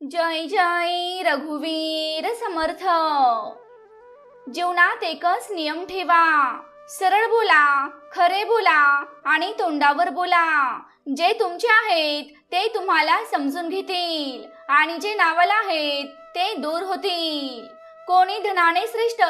जय जय रघुवीर समर्थ. जीवनात एकच नियम ठेवा. सरळ बोला खरे बोला आणि तोंडावर बोला. जे तुमचे आहेत ते तुम्हाला समजून घेतील आणि जे नावाला आहेत ते दूर होतील. कोणी धनाने श्रेष्ठ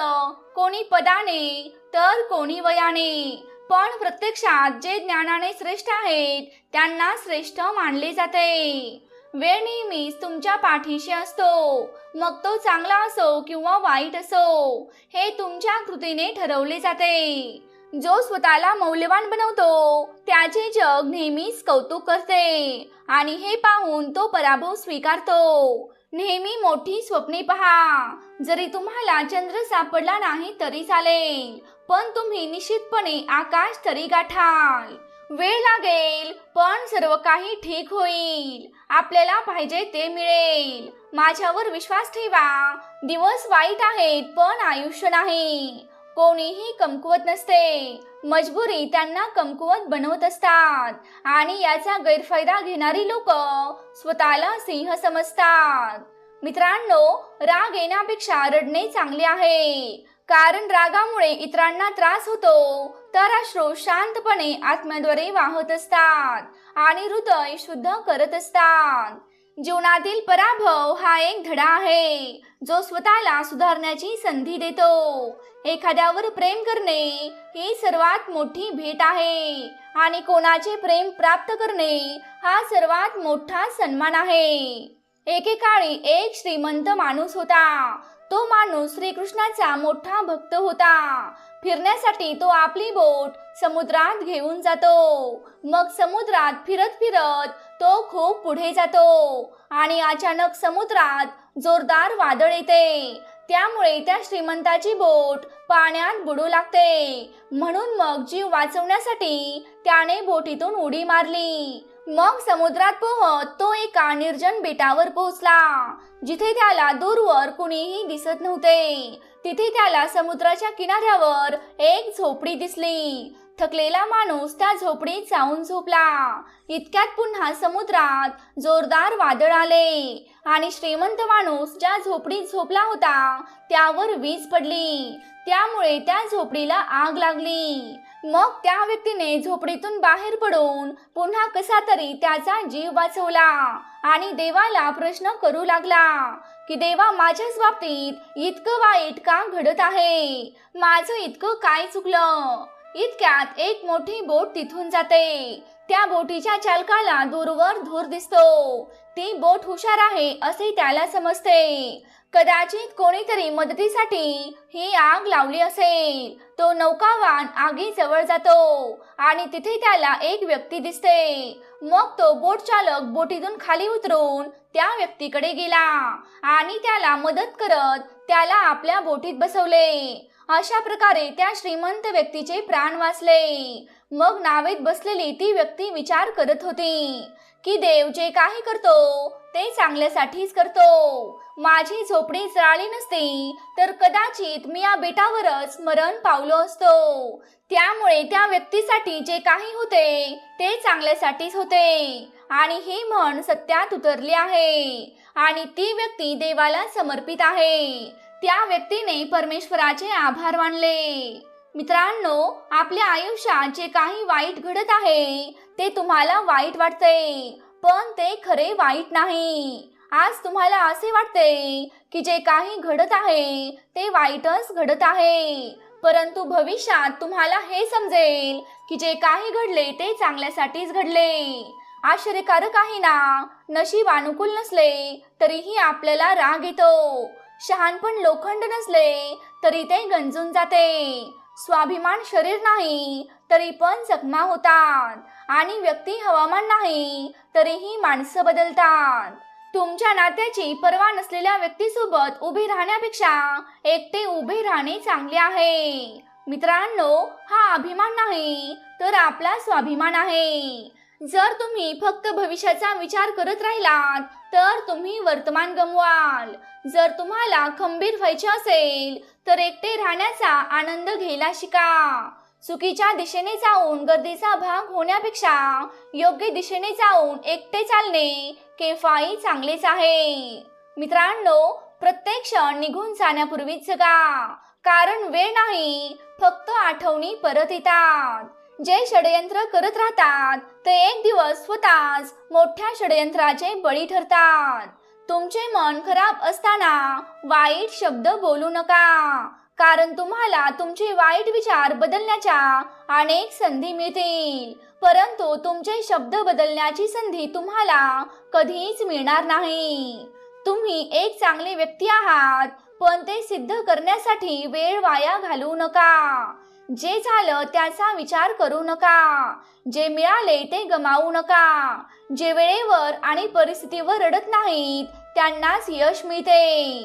कोणी पदाने तर कोणी वयाने. पण प्रत्यक्षात जे ज्ञानाने श्रेष्ठ आहेत त्यांना श्रेष्ठ मानले जाते. वेळ नेहमीच तुमच्या पाठीशी असतो. मग तो चांगला असो किंवा वाईट असो हे तुमच्या कृतीने ठरवले जाते. जो स्वतःला मौल्यवान बनवतो त्याचे जग नेहमीच कौतुक करते आणि हे पाहून तो पराभव स्वीकारतो. नेहमी मोठी स्वप्ने पहा. जरी तुम्हाला चंद्र सापडला नाही तरी चालेल पण तुम्ही निश्चितपणे आकाश तरी गाठाल. वेळ लागेल पण सर्व काही ठीक होईल. आपल्याला पाहिजे ते मिळेल. माझ्यावर विश्वास ठेवा. दिवस वाईट आहेत पण आयुष्य नाही. कोणीही कमकुवत नसते. मजबुरी त्यांना कमकुवत बनवत असतात. आणि याचा गैरफायदा घेणारी लोक स्वतःला सिंह समजतात. मित्रांनो राग येण्यापेक्षा रडणे चांगले आहे. कारण रागामुळे इतरांना त्रास होतो. तर अश्रू शांतपणे आत्म्याद्वारे वाहत असतात आणि हृदय शुद्ध करत असतात. जीवनातील पराभव हा एक धडा आहे जो स्वतःला सुधारण्याची संधी देतो. एखाद्यावर प्रेम करणे ही सर्वात मोठी भेट आहे आणि कोणाचे प्रेम प्राप्त करणे हा सर्वात मोठा सन्मान आहे. एकेकाळी एक श्रीमंत माणूस होता. तो माणूस श्रीकृष्णाचा मोठा भक्त होता. फिरण्यासाठी तो आपली बोट समुद्रात घेऊन जातो. मग समुद्रात फिरत फिरत तो खूप पुढे जातो आणि अचानक समुद्रात जोरदार वादळ येते. त्यामुळे त्या श्रीमंताची बोट पाण्यात बुडू लागते. म्हणून मग जीव वाचवण्यासाठी त्याने बोटीतून उडी मारली. मग समुद्रात पोहत तो एका निर्जन बेटावर पोहोचला. जिथे त्याला दूरवर कुणीही दिसत नव्हते. तिथे त्याला समुद्राच्या किनाऱ्यावर एक झोपडी दिसली. थकलेला माणूस त्या झोपडीत जाऊन झोपला. इतक्यात पुन्हा समुद्रात जोरदार वादळ आले आणि श्रीमंत माणूस ज्या झोपडीत झोपला होता त्यावर वीज पडली. त्यामुळे त्या झोपडीला आग लागली. मग त्या व्यक्तीने झोपडीतून बाहेर पडून पुन्हा कसा तरी त्याचा जीव वाचवला आणि देवाला प्रश्न करू लागला की देवा माझ्याच बाबतीत इतकं वाईट का घडत आहे? माझं इतकं काय चुकलं? इतक्यात एक मोठी बोट तिथून जाते. त्या बोटीच्या चालकाला दूरवर धूर दिसतो. ती बोट हुशार आहे असे त्याला समजते. कदाचित कोणीतरी मदतीसाठी ही आग लावली असेल. तो नौकावान आगी जवळ जातो आणि तिथे त्याला एक व्यक्ती दिसते. मग तो बोट चालक बोटीतून खाली उतरून त्या व्यक्तीकडे गेला आणि त्याला मदत करत त्याला आपल्या बोटीत बसवले. अशा प्रकारे त्या श्रीमंत व्यक्तीचे प्राण वाचले. मग नावेत बसलेली ती व्यक्ती विचार करत होती की देव जे काही करतो ते चांगल्यासाठीच करतो. माझी झोपडी जळाली नसती तर कदाचित मी या बेटावरच मरण पावलो असतो. त्यामुळे त्या व्यक्तीसाठी जे काही होते ते चांगल्यासाठीच होते. आणि ही म्हण सत्यात उतरली आहे. आणि ती व्यक्ती देवाला समर्पित आहे. त्या व्यक्तीने परमेश्वराचे आभार मानले. मित्रांनो आपल्या आयुष्यात जे काही वाईट घडत आहे ते तुम्हाला वाईट वाटते. पण ते खरे वाईट नाही. आज तुम्हाला असे वाटते की जे काही घडत आहे ते वाईटच घडत आहे. परंतु भविष्यात तुम्हाला हे समजेल की जे काही घडले ते चांगल्यासाठीच घडले. आश्चर्यकारक आहे ना? नशीब अनुकूल नसले तरीही आपल्याला राग येतो. शहाणपण लोखंड नसले तरी ते गंजून जाते. स्वाभिमान शरीर नाही तरी पण जखमा होतात. आणि व्यक्ती हवामान नाही तरीही माणसं बदलतात. तुमच्या नात्याची पर्वा नसलेल्या व्यक्तीसोबत उभे राहण्यापेक्षा एकटे उभे राहणे चांगले आहे. मित्रांनो हा अभिमान नाही तर आपला स्वाभिमान आहे. जर तुम्ही फक्त भविष्याचा विचार करत राहिलात तर तुम्ही वर्तमान गमवाल. जर तुम्हाला खंबीर व्हायचे असेल तर एकटे राहण्याचा आनंद घ्यायला शिका. चुकीच्या दिशेने जाऊन गर्दीचा भाग होण्यापेक्षा योग्य दिशेने जाऊन एकटे चालणे केफाई चांगलेच आहे. मित्रांनो प्रत्येक क्षण निघून जाण्यापूर्वीच जगा. कारण वेळ नाही फक्त आठवणी परत येतात. जे षडयंत्र करत राहतात ते एक दिवस स्वतःच मोठ्या षडयंत्राचे बळी ठरतात. तुमचे मन खराब असताना वाईट शब्द बोलू नका कारण तुम्हाला तुमचे वाईट विचार बदलण्याच्या अनेक संधी मिळतील. परंतु तुमचे शब्द बदलण्याची संधी तुम्हाला कधीच मिळणार नाही. तुम्ही एक चांगली व्यक्ती आहात पण ते सिद्ध करण्यासाठी वेळ वाया घालवू नका. जे झालं त्याचा विचार करू नका. जे मिळाले ते गमावू नका. जे वेळेवर आणि परिस्थितीवर रडत नाहीत त्यांनाच यश मिळते.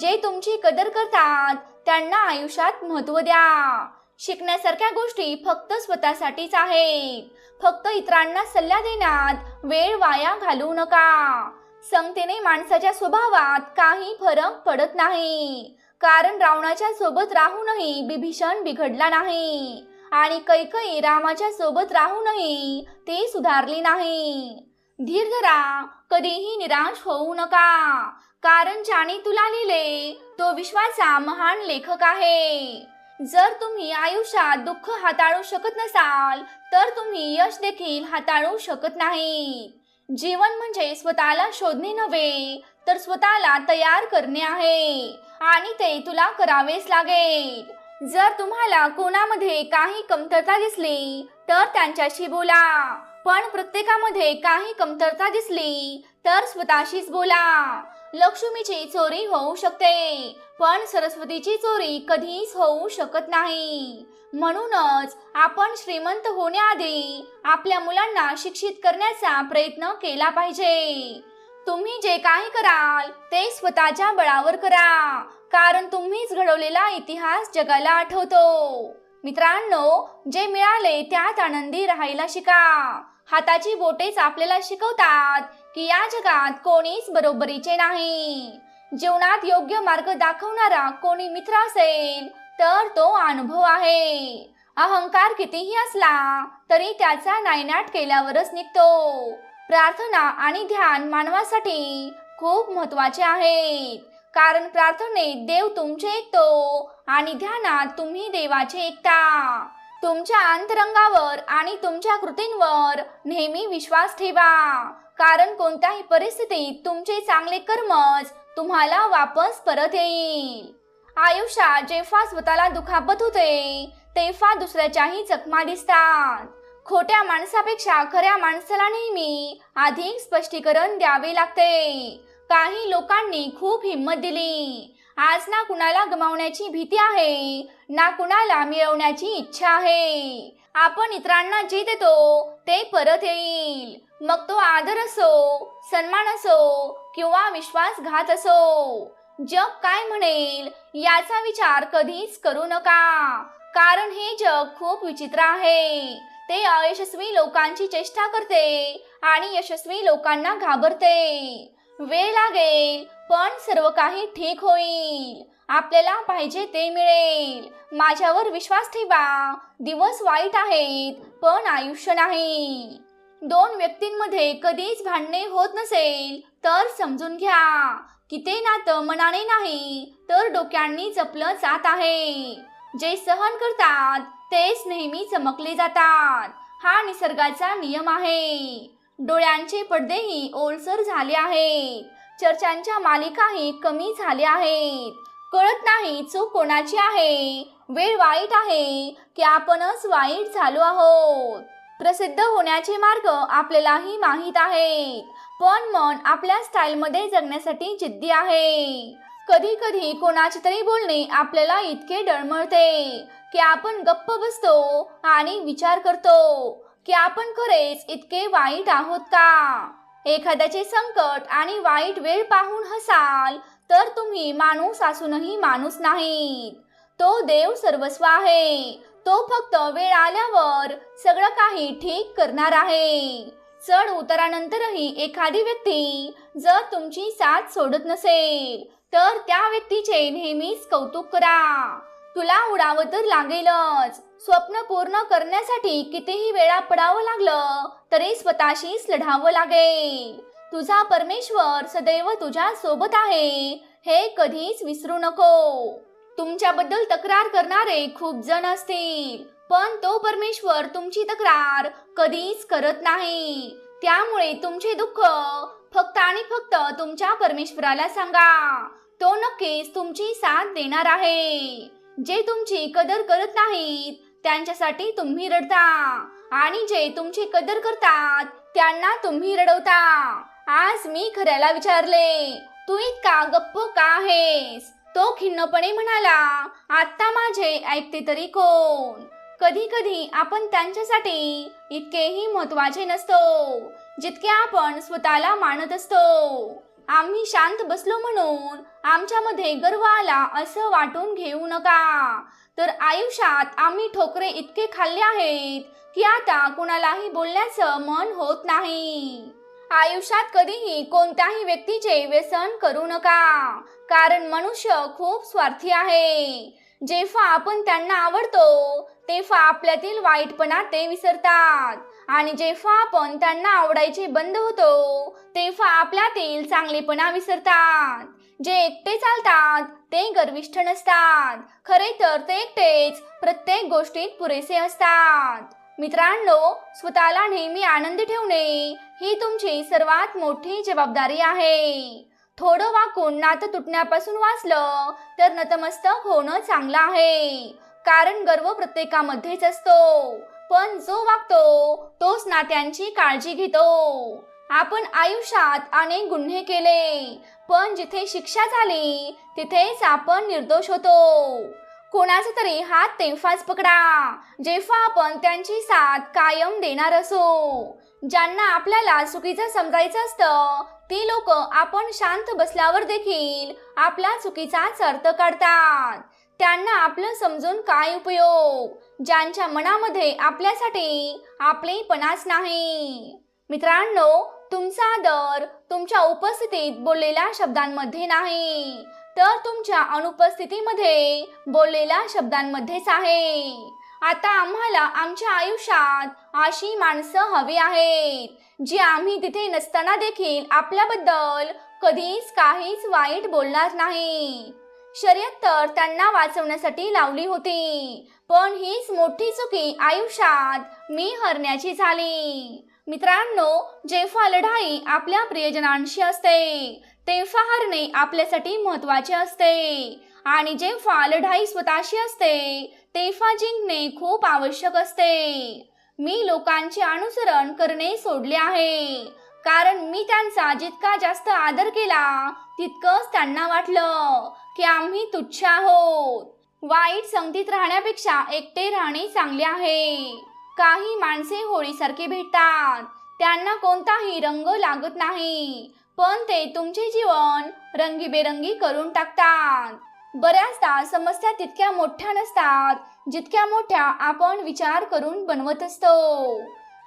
जे तुमची कदर करतात त्यांना आयुष्यात महत्त्व द्या. शिकण्यासारख्या गोष्टी फक्त स्वतःसाठीच आहेत. फक्त इतरांना सल्ला देण्यात वेळ वाया घालवू नका. समतेने माणसाच्या स्वभावात काही फरक पडत नाही. कारण रावणाच्या सोबत राहूनही बिभीषण बिघडला नाही. आणि कैकई रामाच्या सोबत राहूनही ते सुधारली नाही. धीर धरा कधीही निराश होऊ नका. कारण ज्याने तुला लिहिले तो विश्वाचा महान लेखक आहे. जर तुम्ही आयुष्यात दुःख हाताळू शकत नसाल तर तुम्ही यश देखील हाताळू शकत नाही. जीवन म्हणजे स्वतःला शोधणे नव्हे तर स्वतःला तयार करणे आहे. आणि ते तुला करावेच लागेल. जर तुम्हाला कोणामध्ये काही कमतरता दिसली तर त्यांच्याशी बोला. पण प्रत्येकामध्ये काही कमतरता दिसली तर स्वतःशीच बोला. लक्ष्मीची चोरी होऊ शकते पण सरस्वतीची चोरी कधीच होऊ शकत नाही. म्हणूनच आपण श्रीमंत होण्याआधी आपल्या मुलांना शिक्षित करण्याचा प्रयत्न केला पाहिजे. तुम्ही जे काही कराल ते स्वतःच्या बळावर करा. कारण तुम्हीच घडवलेला इतिहास जगाला आठवतो. मित्रांनो जे मिळाले त्यात आनंदी राहायला शिका. हाताची बोटेच आपल्याला शिकवतात की या जगात कोणीच बरोबरीचे नाही. जीवनात योग्य मार्ग दाखवणारा कोणी मित्र असेल तर तो अनुभव आहे. अहंकार कितीही असला तरी त्याचा नायनाट केल्यावरच निघतो. प्रार्थना आणि ध्यान मानवासाठी खूप महत्त्वाचे आहेत. कारण प्रार्थनेत देव तुमचे ऐकतो आणि ध्यानात तुम्ही देवाचे ऐकता. तुमच्या अंतरंगावर आणि तुमच्या कृतींवर नेहमी विश्वास ठेवा. कारण कोणत्याही परिस्थितीत तुमचे चांगले कर्मच तुम्हाला वापस परत येईल. आयुष्यात जेव्हा स्वतःला दुखापत होते तेव्हा दुसऱ्याच्याही जखमा दिसतात. खोट्या माणसापेक्षा खऱ्या माणसाला नेहमी अधिक स्पष्टीकरण द्यावे लागते. काही लोकांनी खूप हिंमत दिली. आज ना कुणाला गमावण्याची भीती आहे ना कुणाला मिळवण्याची इच्छा आहे. आपण इतरांना जे देतो ते परत येईल. मग तो आदर असो सन्मान असो किंवा विश्वासघात असो. जग काय म्हणेल याचा विचार कधीच करू नका. कारण हे जग खूप विचित्र आहे. ते अयशस्वी लोकांची चेष्टा करते आणि यशस्वी लोकांना घाबरते. वेळ लागेल पण सर्व काही ठीक होईल. आपल्याला पाहिजे ते मिळेल. माझ्यावर विश्वास ठेवा. दिवस वाईट आहेत पण आयुष्य नाही. दोन व्यक्तींमध्ये कधीच भांडणे होत नसेल तर समजून घ्या. की ते नातं मनाने नाही तर डोक्यांनी जपलं जात आहे. जे सहन करतात तेच नेहमी चमकले जातात. हा निसर्गाचा नियम आहे. डोळ्यांचे पडदेही ओलसर झाले आहेत. चर्चांच्या मालिकाही कमी झाल्या आहेत. कळत नाही चूक कोणाची आहे. वेळ वाईट आहे की आपणच वाईट झालो आहोत. प्रसिद्ध होण्याचे मार्ग आपल्यालाही माहीत आहेत. पण मन आपल्या स्टाईलमध्ये जगण्यासाठी जिद्दी आहे. कधी कधी कोणाचे तरी बोलणे आपल्याला इतके डळमळते की आपण गप्प बसतो आणि विचार करतो की आपण खरेच इतके वाईट आहोत का? एखाद्याचे संकट आणि वाईट वेळ पाहून हसाल तर तुम्ही माणूस असूनही माणूस नाहीत. तो देव सर्वस्व आहे. तो फक्त वेळ आल्यावर सगळं काही ठीक करणार आहे. चढ उतारानंतरही एखादी व्यक्ती जर तुमची साथ सोडत नसेल तर त्या व्यक्तीचे नेहमीच कौतुक करा. तुला उडावं तर लागेलच. स्वप्न पूर्ण करण्यासाठी कितीही वेळा पडावं लागलं तरी स्वतःशीच लढावं लागेल. तुझा परमेश्वर सदैव तुझ्या सोबत आहे हे कधीच विसरू नको. तुमच्याबद्दल तक्रार करणारे खूप जण असतील. पण तो परमेश्वर तुमची तक्रार कधीच करत नाही. त्यामुळे तुमचे दुःख फक्त आणि फक्त तुमच्या परमेश्वराला सांगा. तो नक्कीच तुमची साथ देणार आहे. जे तुमची कदर करत नाहीत त्यांच्यासाठी तुम्ही रडता. आणि जे तुमची कदर करतात त्यांना तुम्ही रडवता. आज मी खऱ्याला विचारले तू इतका गप्प का आहेस? तो खिन्नपणे म्हणाला आता माझे ऐकते तरी कोण? कधी कधी आपण त्यांच्यासाठी इतकेही महत्त्वाचे नसतो जितके आपण स्वतःला मानत असतो. आम्ही शांत बसलो म्हणून आमच्यामध्ये गर्व आला असं वाटून घेऊ नका. तर आयुष्यात आम्ही ठोकरे इतके खाल्ले आहेत की आता कुणालाही बोलण्याचं मन होत नाही. आयुष्यात कधीही कोणत्याही व्यक्तीचे व्यसन करू नका कारण मनुष्य खूप स्वार्थी आहे. जेव्हा आपण त्यांना आवडतो तेव्हा आपल्यातील वाईटपणा ते विसरतात. आणि जेव्हा आपण त्यांना आवडायचे बंद होतो तेव्हा आपल्यातील चांगलेपणा विसरतात. जे एकटे चालतात ते गर्विष्ठ नसतात. खरे तर ते एकटेच प्रत्येक गोष्टीत पुरेसे असतात. मित्रांनो स्वतःला नेहमी आनंदी ठेवणे ही तुमची सर्वात मोठी जबाबदारी आहे. थोडं वाकून नातं तुटण्यापासून वाचलं तर नतमस्तक होणं चांगलं आहे. कारण गर्व प्रत्येकामध्येच असतो. पण जो वागतो तोच नात्यांची काळजी घेतो. आपण आयुष्यात अनेक गुन्हे केले पण जिथे शिक्षा झाली तिथेच आपण निर्दोष होतो. कोणाचा तरी हात तेव्हाच पकडा जेव्हा आपण त्यांची साथ कायम देणार असो. ज्यांना आपल्याला चुकीचं समजायचं असतं ती लोक आपण शांत बसल्यावर देखील आपला चुकीचाच अर्थ काढतात. त्यांना आपलं समजून काय उपयोग? ज्यांच्या मनामध्ये आपल्यासाठी आपलेपणाच नाही. मित्रांनो तुमचा आदर तुमच्या उपस्थितीत बोललेल्या शब्दांमध्ये नाही तर तुमच्या अनुपस्थितीमध्ये बोललेल्या शब्दांमध्येच आहे. आता आम्हाला आमच्या आयुष्यात अशी माणसं हवी आहेत जी आम्ही तिथे नसताना देखील आपल्याबद्दल कधीच काहीच वाईट बोलणार नाही. शर्यत तर त्यांना वाचवण्यासाठी लावली होती पण हीच मोठी चुकी आयुष्यात मी हरण्याची झाली. मित्रांनो जेव्हा लढाई आपल्या प्रियजनांशी असते तेव्हा हरणे आपल्यासाठी महत्त्वाचे असते. आणि जेव्हा लढाई स्वतःशी असते तेव्हा जिंकणे खूप आवश्यक असते. मी लोकांचे अनुसरण करणे सोडले आहे. कारण मी त्यांचा जितका जास्त आदर केला तितकंच त्यांना वाटलं की आम्ही तुच्छ आहोत. वाईट संगतीत राहण्यापेक्षा एकटे राहणे चांगले आहे. काही माणसे होळीसारखे भेटतात. त्यांना कोणताही रंग लागत नाही. पण ते तुमचे जीवन रंगीबेरंगी करून टाकतात. बऱ्याचदा समस्या तितक्या मोठ्या नसतात जितक्या मोठ्या आपण विचार करून बनवत असतो.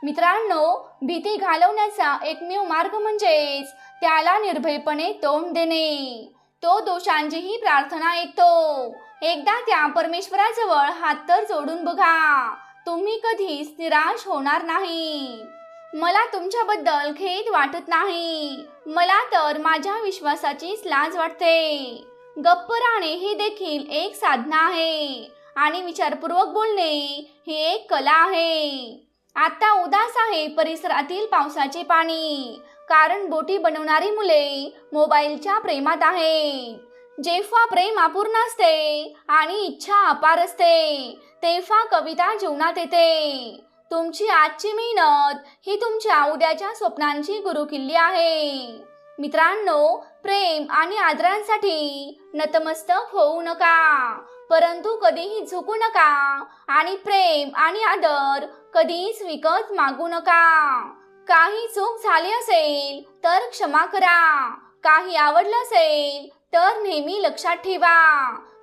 मित्रांनो भीती घालवण्याचा एकमेव मार्ग म्हणजेच त्याला निर्भयपणे तोंड देणे. तो दोषांचीही प्रार्थना ऐकतो. एकदा त्या परमेश्वराजवळ हात तर जोडून बघा. तुम्ही कधीच निराश होणार नाही. मला तुमच्याबद्दल खेद वाटत नाही. मला तर माझ्या विश्वासाचीच लाज वाटते. गप्प राहणे ही देखील एक साधना आहे. आणि विचारपूर्वक बोलणे ही एक कला आहे. आता उदास आहे परिसरातील पावसाचे पाणी. कारण बोटी बनवणारी मुले मोबाईलच्या प्रेमात आहेत. जेव्हा प्रेम अपूर्ण असते आणि इच्छा अपार असते तेव्हा कविता जीवनात येते. तुमची आजची मेहनत ही तुमच्या उद्याच्या स्वप्नांची गुरुकिल्ली आहे. मित्रांनो प्रेम आणि आदरांसाठी नतमस्तक होऊ नका परंतु कधीही झुकू नका आणि प्रेम आणि आदर कधीच विकत मागू नका. काही चूक झाली असेल तर क्षमा करा काही आवडलं असेल तर नेहमी लक्षात ठेवा.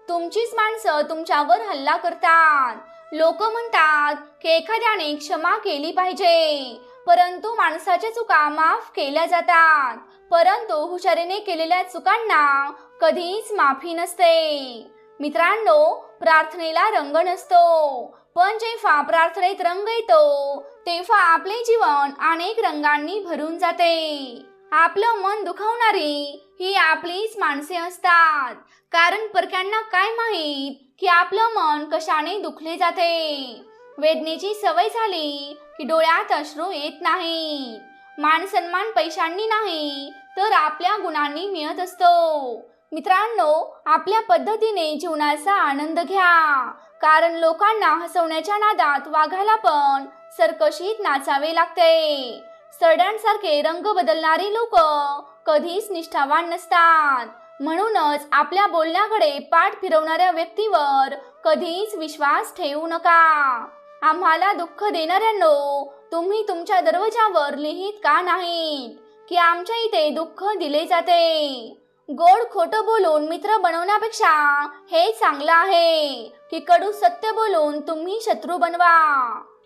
तुमचीच माणसं तुमच्यावर हल्ला करतात. लोक म्हणतात की एखाद्याने क्षमा केली पाहिजे परंतु माणसाच्या चुका माफ केल्या जातात. परंतु हुशारीने केलेल्या चुकांना कधीच माफी नसते. मित्रांनो प्रार्थनेला रंग नसतो. पण जेव्हा प्रार्थनेत रंग येतो तेव्हा आपले जीवन अनेक रंगांनी भरून जाते. आपलं मन दुखावणारी ही आपलीच माणसे असतात. कारण परक्यांना काय माहीत की आपलं मन कशाने दुखले जाते. वेदनेची सवय झाली की डोळ्यात अश्रू येत नाही मान सन्मान पैशांनी नाही तर आपल्या गुणांनी मिळत असतो. मित्रांनो आपल्या पद्धतीने जीवनाचा आनंद घ्या. कारण लोकांना हसवण्याच्या नादात वाघाला पण सरकशीत नाचावे लागते. सरड्यांसारखे रंग बदलणारी लोक कधीच निष्ठावान नसतात. म्हणूनच आपल्या बोलण्याकडे पाठ फिरवणाऱ्या व्यक्तीवर कधीच विश्वास ठेवू नका. आम्हाला दुःख देणाऱ्यांनो तुम्ही तुमच्या दरवाजावर लिहित का नाहीत? की आमच्या इथे दुःख दिले जाते. गोड खोटं बोलून मित्र बनवण्यापेक्षा हे चांगलं आहे. की कडू सत्य बोलून तुम्ही शत्रू बनवा.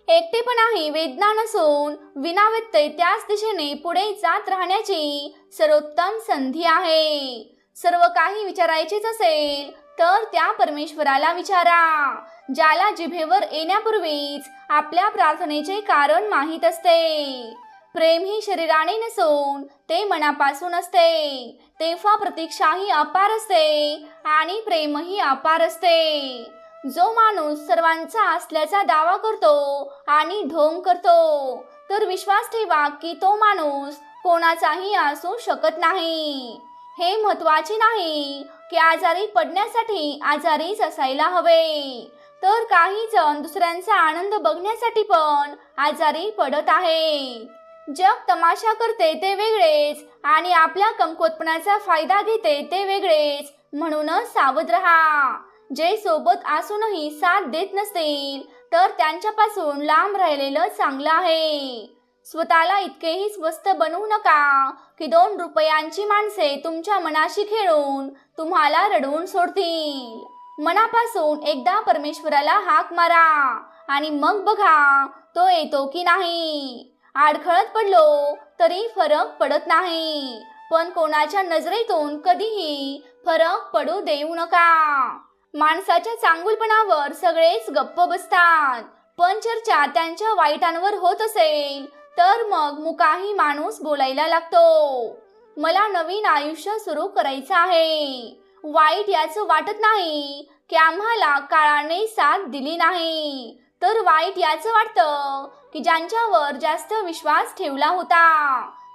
एकटेपणाही वेदना नसून विना व्यत्यय त्याच दिशेने पुढे जात राहण्याची सर्वोत्तम संधी आहे. सर्व काही विचारायचेच असेल तर त्या परमेश्वराला विचारा ज्याला जिभेवर येण्यापूर्वीच आपल्या प्रार्थनेचे कारण माहीत असते. प्रेम ही शरीराने नसून ते मनापासून असते. तेव्हा प्रतीक्षाही अपार असते आणि प्रेमही अपार असते. जो माणूस सर्वांचा असल्याचा दावा करतो आणि ढोंग करतो तर विश्वास ठेवा की तो माणूस कोणाचाही असू शकत नाही. हे महत्त्वाचे नाही की आजारी पडण्यासाठी आजारीच असायला हवे तर काही जण दुसऱ्यांचा आनंद बघण्यासाठी पण आजारी पडत आहेत जग तमाशा करते ते वेगळेच आणि आपल्या कमकोतपणाचा फायदा घेते ते वेगळेच. म्हणूनच सावध राहा. जे सोबत असूनही साथ देत नसतील तर त्यांच्यापासून लांब राहिलेलं चांगलं आहे. स्वतःला इतकेही स्वस्त बनवू नका की दोन रुपयांची माणसे तुमच्या मनाशी खेळून तुम्हाला रडवून सोडतील. मनापासून एकदा परमेश्वराला हाक मारा आणि मग बघा तो येतो की नाही. आडखळत पडलो तरी फरक पडत नाही. पण कोणाच्या नजरेतून कधीही फरक पडू देऊ नका. माणसाच्या चांगुलपणावर सगळेच गप्प बसतात. पण चर्चा त्यांच्या वाईटांवर होत असेल तर मग मुकाही माणूस बोलायला लागतो. मला नवीन आयुष्य सुरू करायचं आहे. वाईट याचं वाटत नाही की आम्हाला काळाने साथ दिली नाही. तर वाईट याचं वाटतं की ज्यांच्यावर जास्त विश्वास ठेवला होता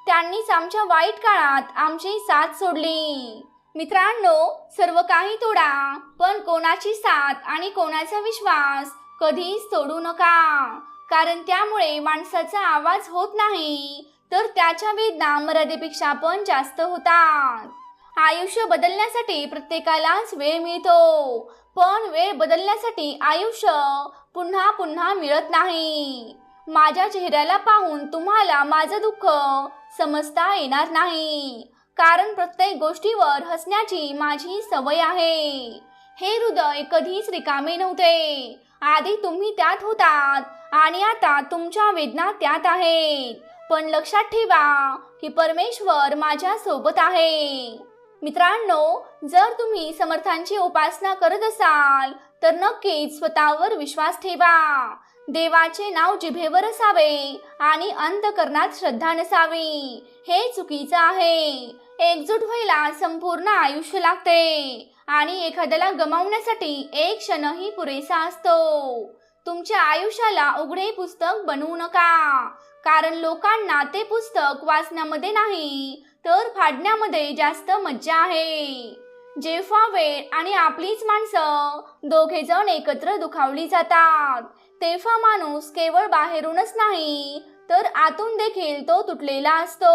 त्यांनीच आमच्या वाईट काळात आमची साथ सोडली. मित्रांनो सर्व काही तोडा पण कोणाची साथ आणि कोणाचा विश्वास कधीच तोडू नका. कारण त्यामुळे माणसाचा आवाज होत नाही तर त्याच्या वेदना मर्यादेपेक्षा पण जास्त होतात. आयुष्य बदलण्यासाठी प्रत्येकालाच वेळ मिळतो पण वेळ बदलण्यासाठी आयुष्य पुन्हा पुन्हा मिळत नाही. माझ्या चेहऱ्याला पाहून तुम्हाला माझं दुःख समजता येणार नाही. कारण प्रत्येक गोष्टीवर हसण्याची माझी सवय आहे. हे हृदय कधीच रिकामे नव्हते. आधी तुम्ही त्यात होतात आणि आता तुमच्या वेदना त्यात आहेत. पण लक्षात ठेवा की परमेश्वर माझ्या सोबत आहे. मित्रांनो जर तुम्ही समर्थांची उपासना करत असाल तर नक्कीच स्वतःवर विश्वास ठेवा. देवाचे नाव जिभेवर असावे आणि अंतकरणात श्रद्धा नसावी. हे चुकीचं आहे. एकजूट व्हायला संपूर्ण आयुष्य लागते आणि एखाद्याला गमावण्यासाठी एक क्षणही पुरेसा असतो. तुमच्या आयुष्याला उघडे पुस्तक बनवू नका. कारण लोकांना ते पुस्तक वाचण्यामध्ये नाही तर फाडण्यामध्ये जास्त मज्जा आहे. जेव्हा वेळ आणि आपलीच माणसं दोघे जण एकत्र दुखावली जातात. तेव्हा माणूस केवळ बाहेरूनच नाही तर आतून देखील तो तुटलेला असतो.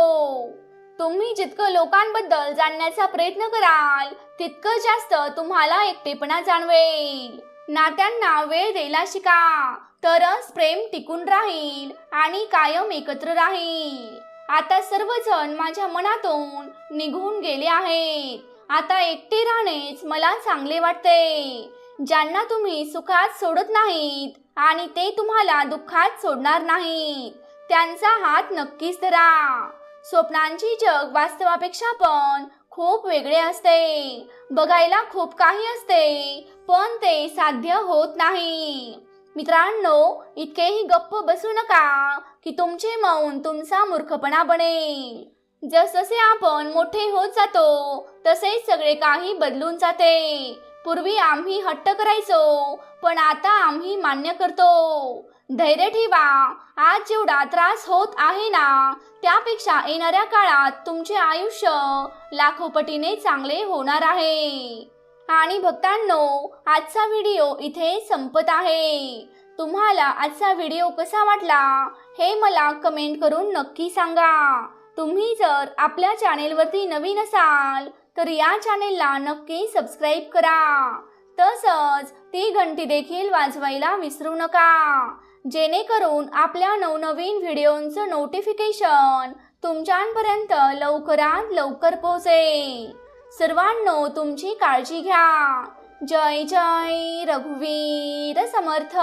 तुम्ही जितकं लोकांबद्दल जाणण्याचा प्रयत्न कराल तितकं जास्त तुम्हाला एकटेपणा जाणवेल. नात्यांना वेळ द्यायला शिका तरच प्रेम टिकून राहील आणि कायम एकत्र राहील. आता सर्वजण माझ्या मनातून निघून गेले आहेत. आता एकटे राहणेच मला चांगले वाटते. ज्यांना तुम्ही सुखात सोडत नाहीत आणि ते तुम्हाला दुःखात सोडणार नाहीत त्यांचा हात नक्कीच धरा. स्वप्नांची जग वास्तवापेक्षा पण खूप वेगळे असते. बघायला खूप काही असते पण ते साध्य होत नाही. मित्रांनो इतकेही गप्प बसू नका की तुमचे मौन तुमचा मूर्खपणा बनेल. जसजसे आपण मोठे होत जातो तसेच सगळे काही बदलून जाते. पूर्वी आम्ही हट्ट करायचो पण आता आम्ही मान्य करतो. धैर्य ठेवा आज जेवढा त्रास होत आहे ना त्यापेक्षा येणाऱ्या काळात तुमचे आयुष्य लाखो पटीने चांगले होणार आहे. आणि भक्तांनो आजचा व्हिडिओ इथे संपत आहे. तुम्हाला आजचा व्हिडिओ कसा वाटला हे मला कमेंट करून नक्की सांगा. तुम्ही जर आपल्या चॅनेलवरती नवीन असाल तर या चॅनेलला नक्की सबस्क्राईब करा. तसंच ती घंटी देखील वाजवायला विसरू नका. जेणेकरून आपल्या नवनवीन व्हिडिओंचं नोटिफिकेशन तुमच्यापर्यंत लवकरात लवकर पोहोचेल. सर्वांनो तुमची काळजी घ्या. जय जय रघुवीर समर्थ.